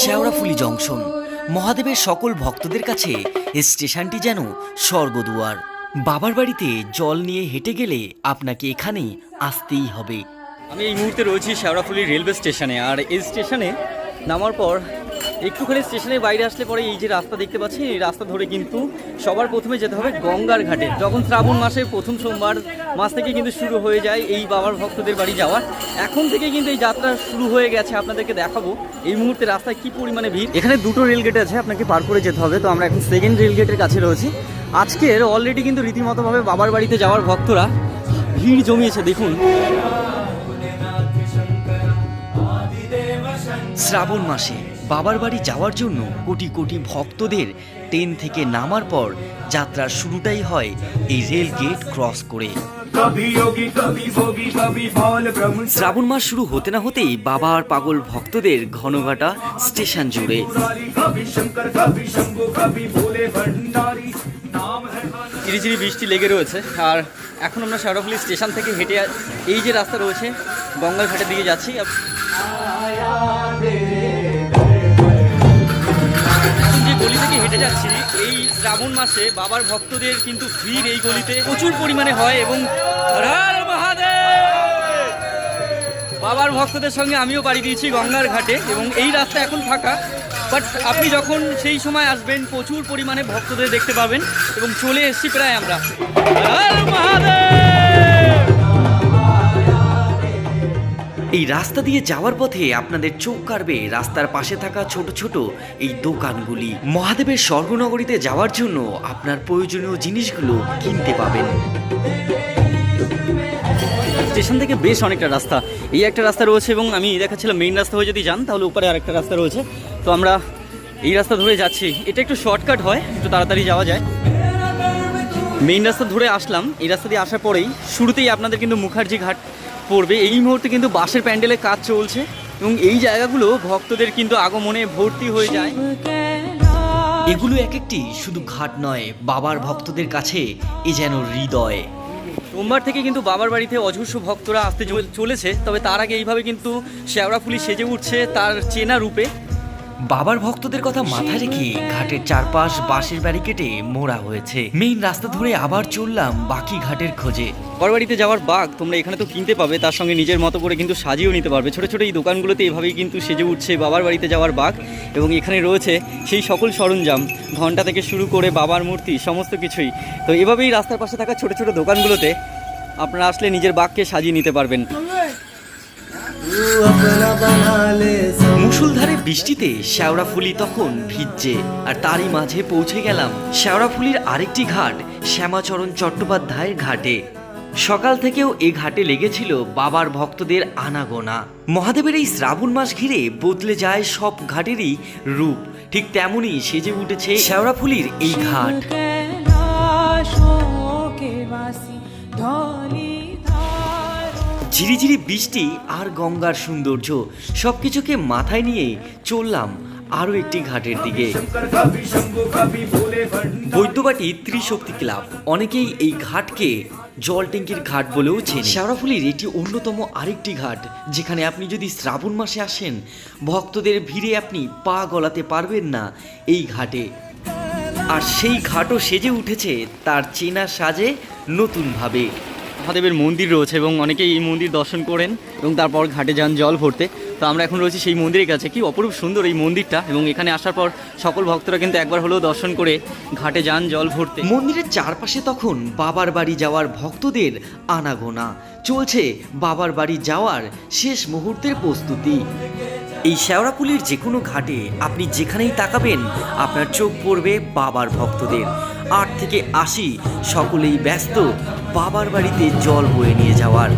Sheoraphuli junction. মহাদেবের সকল ভক্তদের কাছে স্টেশনটি যেন স্বর্গদুয়ার। বাবার বাড়িতে জল নিয়ে হেঁটে গেলে আপনাকে এখানে আসতেই হবে। আমি এই মুহূর্তে রয়েছি শেওড়াফুলি রেলওয়ে স্টেশনে, আর এই স্টেশনে নামার পর একটুখানি স্টেশনের বাইরে আসলে পরে এই যে রাস্তা দেখতে পাচ্ছি, এই রাস্তা ধরে কিন্তু সবার প্রথমে যেতে হবে গঙ্গার ঘাটে। যখন শ্রাবণ মাসের প্রথম সোমবার মাস থেকে কিন্তু শুরু হয়ে যায় এই বাবার ভক্তদের বাড়ি যাওয়ার। এখন থেকে কিন্তু এই যাত্রা শুরু হয়ে গেছে, আপনাদেরকে দেখাবো এই মুহূর্তে রাস্তায় কি পরিমাণে ভিড়। এখানে দুটো রেলগেট আছে, আপনাকে পার করে যেতে হবে, তো আমরা এখন সেকেন্ড রেলগেটের কাছে রয়েছি। আজকের অলরেডি কিন্তু রীতিমতোভাবে বাবার বাড়িতে যাওয়ার ভক্তরা ভিড় জমিয়েছে, দেখুন। শ্রাবণ মাসে বাবার বাড়ি যাওয়ার জন্য কোটি কোটি ভক্তদের ট্রেন থেকে নামার পর যাত্রার শুরুটাই হয় এই রেল গেট ক্রস করে। শ্রাবণ মাস শুরু হতে না হতেই বাবার পাগল ভক্তদের ঘনঘাটা স্টেশন জুড়ে। চিরিচিরি বৃষ্টি লেগে রয়েছে আর এখন আমরা শাহরফলি স্টেশন থেকে হেঁটে এই যে রাস্তা রয়েছে গঙ্গার ঘাটের দিকে যাচ্ছি। হেঁটে যাচ্ছি। এই শ্রাবণ মাসে বাবার ভক্তদের কিন্তু ভিড় এই গলিতে প্রচুর পরিমাণে হয় এবং বাবার ভক্তদের সঙ্গে আমিও পাড়ি দিয়েছি গঙ্গার ঘাটে এবং এই রাস্তা এখন ফাঁকা। বাট আপনি যখন সেই সময় আসবেন, প্রচুর পরিমাণে ভক্তদের দেখতে পাবেন এবং চলে এসেছি প্রায় আমরা। মহাদেব! এই রাস্তা দিয়ে যাওয়ার পথে আপনাদের চোখ কাড়বে রাস্তার পাশে থাকা ছোট ছোট এই দোকানগুলি। মহাদেবের স্বর্গনগরীতে যাওয়ার জন্য আপনার প্রয়োজনীয় জিনিসগুলো কিনতে পাবেন। স্টেশন থেকে বেশ অনেকটা রাস্তা। এই একটা রাস্তা রয়েছে এবং আমি দেখাচ্ছিলাম মেইন রাস্তা হয়ে যদি যান, তাহলে উপরে আরেকটা রাস্তা রয়েছে। তো আমরা এই রাস্তা ধরে যাচ্ছি। এটা একটু শর্টকাট হয়, একটু তাড়াতাড়ি যাওয়া যায়। মেইন রাস্তা ধরে আসলাম। এই রাস্তা দিয়ে আসার পরেই শুরুতেই আপনাদের কিন্তু মুখার্জি ঘাট পড়বে। এই মুহূর্তে কিন্তু বাসের প্যান্ডেলে কাজ চলছে এবং এই জায়গাগুলো ভক্তদের কিন্তু আগমনে ভর্তি হয়ে যায়। এগুলো এক একটি শুধু ঘাট নয়, বাবার ভক্তদের কাছে এ যেন হৃদয়। সোমবার থেকে কিন্তু বাবার বাড়িতে অজস্র ভক্তরা আসতে চল- চলেছে, তবে তার আগে এইভাবে কিন্তু শেওড়াফুলি সেজে উঠছে তার চেনা রূপে। বাবার ভক্তদের কথা মাথায় রেখে ঘাটের চারপাশ বাঁশের ব্যারিকেটে মোড়া হয়েছে। মেইন রাস্তা ধরে আবার চললাম বাকি ঘাটের খোঁজে। বাবার বাড়িতে যাওয়ার বাঘ তোমরা এখানে তো কিনতে পাবে তার সঙ্গে নিজের মতো করে কিন্তু সাজিয়েও নিতে পারবে। ছোটো ছোটো এই দোকানগুলোতে এভাবেই কিন্তু সেজে উঠছে বাবার বাড়িতে যাওয়ার বাঘ এবং এখানে রয়েছে সেই সকল সরঞ্জাম ঘণ্টা থেকে শুরু করে বাবার মূর্তি সমস্ত কিছুই। তো এভাবেই রাস্তার পাশে থাকা ছোটো ছোটো দোকানগুলোতে আপনারা আসলে নিজের বাঘকে সাজিয়ে নিতে পারবেন। মুসুলধারে বৃষ্টিতে শ্যাওড়াফুলি তখন ভিজছে, আর তারই মাঝে পৌঁছে গেলাম শ্যাওড়াফুলির আরেকটি ঘাট, শ্যামাচরণ চট্টোপাধ্যায়ের ঘাটে। সকাল থেকেও এ ঘাটে লেগেছিল বাবার ভক্তদের আনাগোনা। মহাদেবের এই শ্রাবণ মাস ঘিরে বদলে যায় সব ঘাটেরই রূপ, ঠিক তেমনই সেজে উঠেছে শ্যাওড়াফুলির এই ঘাট। ধলিধার ঝিরিঝিরি বৃষ্টি আর গঙ্গার সৌন্দর্য সব কিছুকে মাথায় নিয়ে চললাম আরও একটি ঘাটের দিকে। বৈদ্যবাটি ত্রিশক্তি ক্লাব। অনেকেই এই ঘাটকে জল ট্যাঙ্কির ঘাট বলেও চেন। শেওড়াফুলির এটি অন্যতম আরেকটি ঘাট, যেখানে আপনি যদি শ্রাবণ মাসে আসেন, ভক্তদের ভিড়ে আপনি পা গলাতে পারবেন না এই ঘাটে। আর সেই ঘাটও সেজে উঠেছে তার চেনা সাজে নতুনভাবে। মহাদেবের মন্দির রয়েছে এবং অনেকেই এই মন্দির দর্শন করেন এবং তারপর ঘাটে যান জল ভরতে। তো আমরা এখন রয়েছি সেই মন্দিরের কাছে। কি অপরূপ সুন্দর এই মন্দিরটা এবং এখানে আসার পর সকল ভক্তরা কিন্তু একবার হলেও দর্শন করে ঘাটে যান, জল ভরতে। মন্দিরের চারপাশে তখন বাবার বাড়ি যাওয়ার ভক্তদের আনাগোনা। চলছে বাবার বাড়ি যাওয়ার শেষ মুহূর্তের প্রস্তুতি। এই শেওড়াপুলির যে কোনো ঘাটে আপনি যেখানেই তাকাবেন আপনার চোখ পড়বে বাবার ভক্তদের। আট থেকে আশি সকলেই ব্যস্ত বাবার বাড়িতে জল বয়ে নিয়ে যাওয়ার।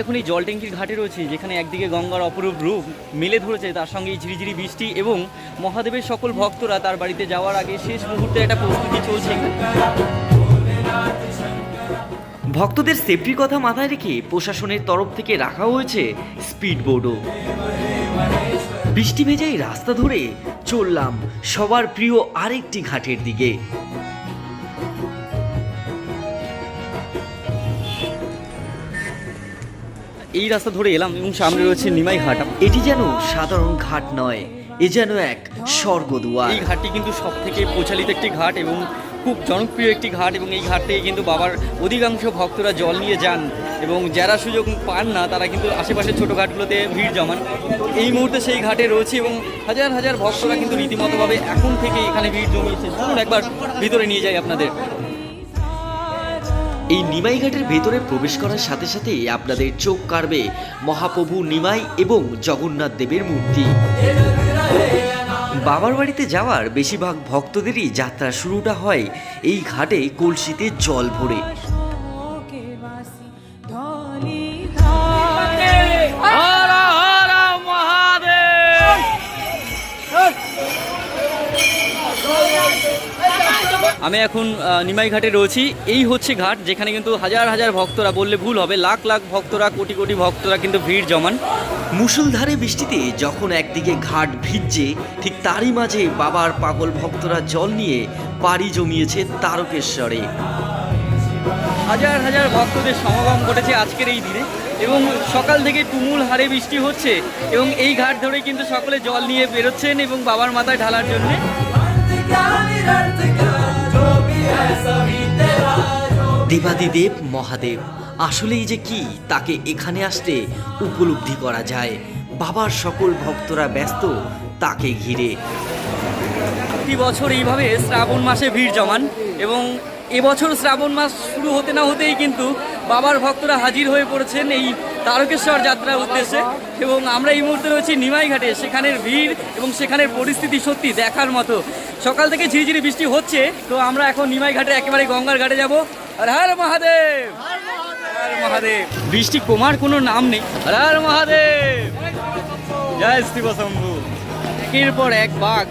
এখন এই জল ট্যাঙ্কির ঘাটে রয়েছে যেখানে একদিকে গঙ্গার অপরূপ রূপ মেলে ধরেছে তার সঙ্গে এই ঝিরিঝিরি বৃষ্টি এবং মহাদেবের সকল ভক্তরা তার বাড়িতে যাওয়ার আগে শেষ মুহূর্তে একটা প্রস্তুতি চলছে। ভক্তদের সেফটির কথা মাথায় রেখে প্রশাসনের তরফ থেকে রাখা হয়েছে স্পিড বোর্ডও বৃষ্টি ভেজা এই রাস্তা ধরে চললাম সবার প্রিয় আরেকটি ঘাটের দিকে। এই রাস্তা ধরে এলাম এবং সামনে রয়েছে নিমাই ঘাট। এটি যেন সাধারণ ঘাট নয়, এ যেন এক স্বর্গদুয়ার। এই ঘাটটি কিন্তু সব থেকে প্রচালিত একটি ঘাট এবং খুব জনপ্রিয় একটি ঘাট এবং এই ঘাট থেকে কিন্তু বাবার অধিকাংশ ভক্তরা জল নিয়ে যান এবং যারা সুযোগ পান না, তারা কিন্তু আশেপাশের ছোটো ঘাটগুলোতে ভিড় জমান। এই মুহূর্তে সেই ঘাটে রয়েছে এবং হাজার হাজার ভক্তরা কিন্তু রীতিমতোভাবে এখন থেকে এখানে ভিড় জমিয়েছে। চলুন একবার ভিতরে নিয়ে যাই আপনাদের। এই নিমাই ঘাটের ভেতরে প্রবেশ করার সাথে সাথে আপনাদের চোখ কাড়বে মহাপ্রভু নিমাই এবং জগন্নাথ দেবের মূর্তি। বাবার বাড়িতে যাওয়ার বেশিরভাগ ভক্তদেরই যাত্রা শুরুটা হয় এই ঘাটে কলসিতে জল ভরে। মহাদেব। আমি এখন আহ, নিমাই ঘাটে রয়েছি। এই হচ্ছে ঘাট যেখানে কিন্তু হাজার হাজার ভক্তরা বললে ভুল হবে লাখ লাখ ভক্তরা কোটি কোটি ভক্তরা কিন্তু ভিড় জমান। মুষলধারে বৃষ্টিতে যখন একদিকে ঘাট ভিজছে ঠিক তারই মাঝে বাবার পাগল ভক্তরা জল নিয়ে পাড়ি জমিয়েছে তারকেশ্বরে। হাজার হাজার ভক্তদের সমাগম ঘটেছে আজকের এই দিনে এবং সকাল থেকে তুমুল হারে বৃষ্টি হচ্ছে এবং এই ঘাট ধরে কিন্তু সকলে জল নিয়ে বেরোচ্ছেন এবং বাবার মাথায় ঢালার জন্য। দেবাদিদেব মহাদেব, আসলেই যে কি তাকে এখানে আসতে উপলব্ধি করা যায়? বাবার সকল ভক্তরা ব্যস্ত, তাকে ঘিরে। প্রতি বছর এইভাবে শ্রাবণ মাসে ভিড় জমান এবং এবছর শ্রাবণ মাস শুরু হতে না হতেই কিন্তু বাবার ভক্তরা হাজির হয়ে পড়েছেন এই তারকেশ্বর যাত্রার উদ্দেশ্যে এবং আমরা এই মুহূর্তে রয়েছি নিমাই ঘাটে সেখানের ভিড় এবং সেখানের পরিস্থিতি সত্যি দেখার মতো। সকাল থেকে ঝিরিঝিরি বৃষ্টি হচ্ছে তো আমরা এখন নিমাই ঘাটে একেবারে গঙ্গার ঘাটে যাব। আর হর মহাদেব! মহাদেব! বৃষ্টি কমার কোনো নাম নেই। হর মহাদেব! জয় শিব শম্ভু একের পর এক বাঘ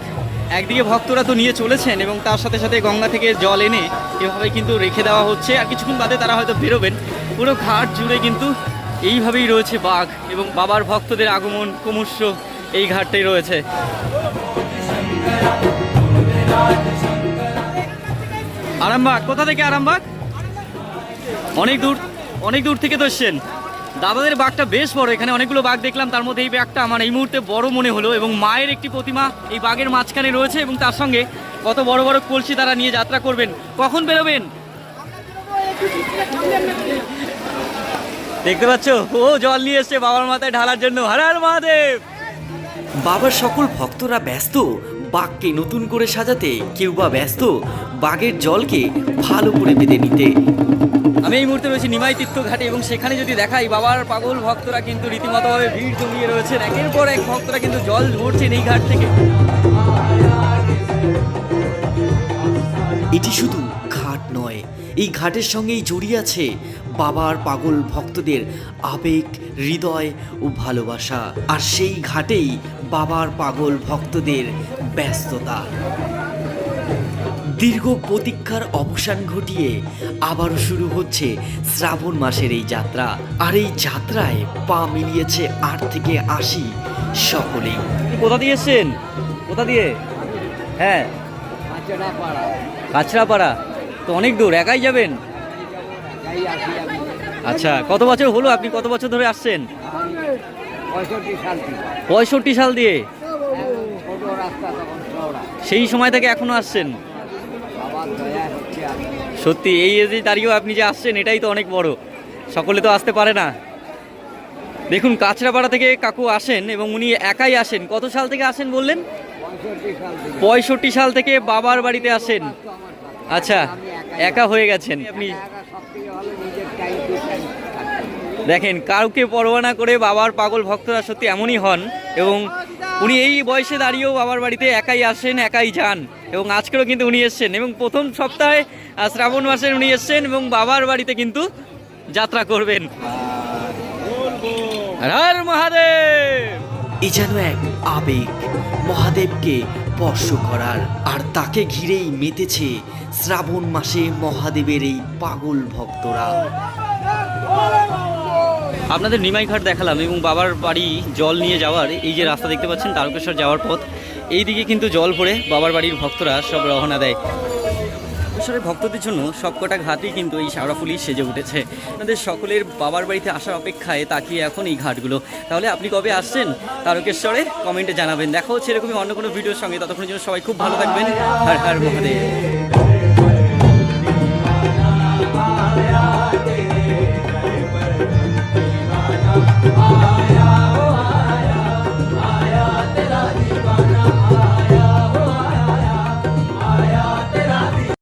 একদিকে ভক্তরা তো নিয়ে চলেছেন এবং তার সাথে সাথে গঙ্গা থেকে জল এনে এভাবে কিন্তু রেখে দেওয়া হচ্ছে। আর কিছুক্ষণ বাদে তারা হয়তো বেরোবেন। পুরো ঘাট জুড়ে কিন্তু এইভাবেই রয়েছে বাঘ এবং বাবার ভক্তদের আগমন ক্রমশ এই ঘাটটাই রয়েছে। আরামবাগ, কোথা থেকে আরামবাগ? অনেক দূর অনেক দূর থেকে তো এসছেন। দাদাদের বাঘটা বেশ বড়, এখানে অনেকগুলো বাঘ দেখলাম, তার মধ্যে এই বাঘটা আমার এই মুহূর্তে বড় মনে হলো এবং মায়ের একটি প্রতিমা এই বাঘের মাঝখানে রয়েছে এবং তার সঙ্গে কত বড় বড় কলসি তারা নিয়ে যাত্রা করবেন। কখন বেরোবেন? দেখতে পাচ্ছ? ও জল নিয়ে এসছে বাবার মাথায় ঢালার জন্য। হর হর মহাদেব! বাবার সকল ভক্তরা ব্যস্ত বাঘকে নতুন করে সাজাতে কেউ বা ব্যস্ত বাঘের জলকে ভালো করে বেঁধে নিতে। আমি এই মুহূর্তে রয়েছি নিমাই তীর্থ ঘাটে এবং সেখানে যদি দেখাই বাবার পাগল ভক্তরা কিন্তু রীতিমতোভাবে ভিড় জমিয়ে রয়েছেন। একের পর এক ভক্তরা কিন্তু জল ভরছেন এই ঘাট থেকে। এটি শুধু ঘাট নয় এই ঘাটের সঙ্গেই জড়িয়ে আছে বাবার পাগল ভক্তদের আবেগ হৃদয় ও ভালোবাসা। আর সেই ঘাটেই বাবার পাগল ভক্তদের ব্যস্ততা। দীর্ঘ প্রতীক্ষার অবসান ঘটিয়ে আবারও শুরু হচ্ছে শ্রাবণ মাসের এই যাত্রা। আর এই যাত্রায় পা মিলিয়েছে আট থেকে আশি সকলেই। কোথা দিয়ে এসছেন? কোথা দিয়ে? হ্যাঁ। কাছড়াপাড়া তো অনেক দূর একাই যাবেন? আচ্ছা কত বছর হলো আপনি কত বছর ধরে আসছেন? পঁয়ষট্টি সাল দিয়ে। সেই সময় থেকে এখনও আসছেন? সত্যি, এই এজে দাঁড়িয়েও আপনি যে আসছেন, এটাই তো অনেক বড়। সকলে তো আসতে পারে না। দেখুন কাছড়াপাড়া থেকে কাকু আসেন এবং উনি একাই আসেন। কত সাল থেকে আসেন বললেন? পঁয়ষট্টি সাল থেকে বাবার বাড়িতে আসেন। আচ্ছা একা হয়ে গেছেন। আপনি একা সব থেকে ভালো নিজের টাইম টু টাইম থাকতে দেখেন, কাউকে পরোয়া না করে বাবার পাগল ভক্তরা সত্যি এমনই হন এবং উনি এই বয়সে দাঁড়িয়েও বাবার বাড়িতে একাই আসেন, একাই যান এবং আজকেও কিন্তু উনি এসছেন এবং প্রথম সপ্তাহে শ্রাবণ মাসে উনি এসছেন এবং বাবার বাড়িতে কিন্তু যাত্রা করবেন। মহাদেব! এ যেন এক আবেগ মহাদেবকে স্পর্শ করার আর তাকে ঘিরেই মেতেছে শ্রাবণ মাসে মহাদেবের এই পাগল ভক্তরা। আপনাদের নিমাইঘাট দেখালাম এবং বাবার বাড়ি জল নিয়ে যাওয়ার এই যে রাস্তা দেখতে পাচ্ছেন, তারকেশ্বর যাওয়ার পথ এই দিকে কিন্তু জল পড়ে, বাবার বাড়ির ভক্তরা সব রওনা দেয়। তারকেশ্বরের ভক্তদের জন্য সবকটা ঘাটই কিন্তু এই শাওড়াফুলি সেজে উঠেছে। আপনাদের সকলের বাবার বাড়িতে আসার অপেক্ষায় তাকিয়ে এখন এই ঘাটগুলো। তাহলে আপনি কবে আসছেন তারকেশ্বরে কমেন্টে জানাবেন। দেখা হচ্ছে এরকমই অন্য কোনো ভিডিওর সঙ্গে। ততক্ষণের জন্য সবাই খুব ভালো থাকবেন। হার হার মহাদেব। Oh.